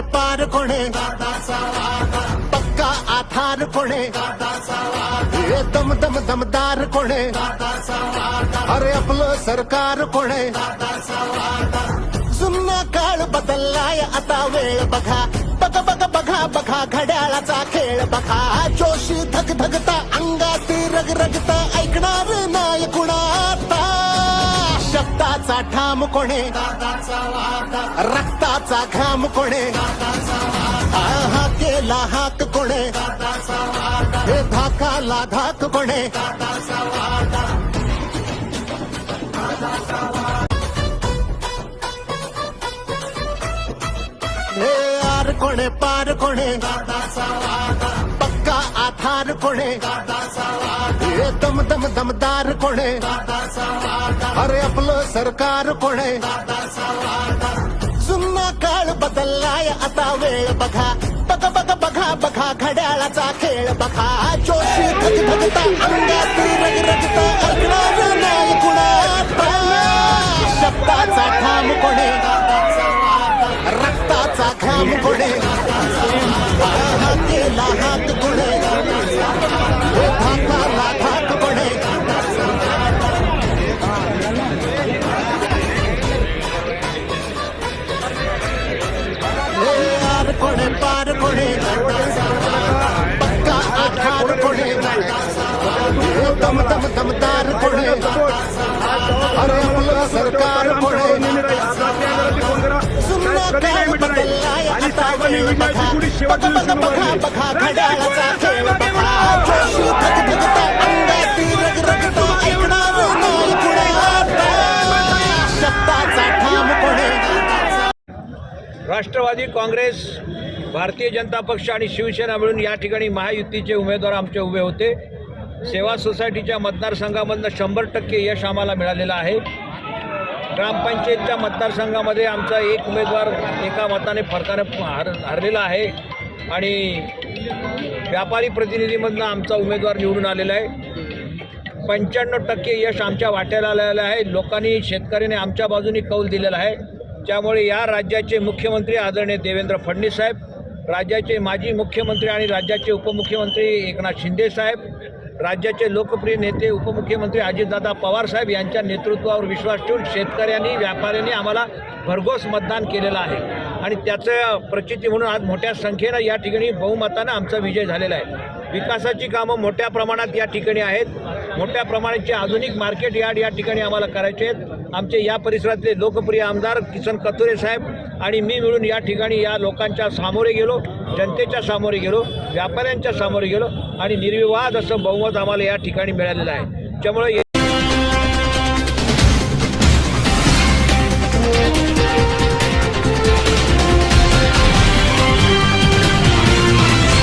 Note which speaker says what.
Speaker 1: पार कोणे? पक्का आधार कोणे? हे दम दम दमदार कोणे? अरे आपलं सरकार कोणे? जुन्ना काळ बदललाय आता वेळ बघा. बघ बघ बघा बघा घड्याळाचा खेळ बघा. जोशी धग धगता अंगात रग शब्दाचा ठाम कोणे? रक्ताचा घाम कोणे? हा केला हाक कोणे? हे धाकाला धाक कोणे? हे आर कोणे पार कोणे? का आधार कोणे? हे दम दम दमदार कोणे? अरे आपलं सरकार कोणे? जुन्ना काळ बदललाय आता वेळ बघा. बघ बघ बघा बघा घड्याळाचा खेळ बघा. जोशी धग धगता अंगात रग रगता ऐकणार नाही शब्दाचा ठाम कोणे? रक्ताचा घाम कोणे? हा केला हात
Speaker 2: राष्ट्रवादी काँग्रेस भारतीय जनता पक्ष आणि शिवसेना मिळून या ठिकाणी महायुतीचे उमेदवार आमचे उभे होते. सेवा सोसायटीच्या मतदारसंघामधनं शंभर टक्के यश आम्हाला मिळालेलं आहे. ग्रामपंचायतच्या मतदारसंघामध्ये आमचा एक उमेदवार एका मताने फरकाने हर हरलेला आहे. आणि व्यापारी प्रतिनिधीमधनं आमचा उमेदवार निवडून आलेला आहे. पंच्याण्णव टक्के यश आमच्या वाट्याला आलेलं आहे. लोकांनी शेतकऱ्याने आमच्या बाजूने कौल दिलेला आहे. त्यामुळे या राज्याचे मुख्यमंत्री आदरणीय देवेंद्र फडणवीस साहेब राज्याचे माजी मुख्यमंत्री आणि राज्याचे उपमुख्यमंत्री एकनाथ शिंदे साहेब राज्याचे लोकप्रिय नेते उपमुख्यमंत्री अजितदादा पवार साहेब यांच्या नेतृत्वावर विश्वास ठेवून शेतकऱ्यांनी व्यापाऱ्यांनी आम्हाला भरघोस मतदान केलेलं आहे. आणि त्याचं प्रचिती म्हणून आज मोठ्या संख्येनं या ठिकाणी बहुमतानं आमचा विजय झालेला आहे. विकासाची कामं मोठ्या प्रमाणात या ठिकाणी आहेत. मोठ्या प्रमाणाचे आधुनिक मार्केट यार्ड या ठिकाणी आम्हाला करायचे आहेत. आमचे या परिसरातले लोकप्रिय आमदार किसन कथोरे साहेब आणि मी मिळून या ठिकाणी या लोकांच्या सामोरे गेलो जनतेच्या सामोरे गेलो व्यापाऱ्यांच्या सामोरे गेलो आणि निर्विवाद असं बहुमत आम्हाला या ठिकाणी मिळालेलं आहे. त्यामुळे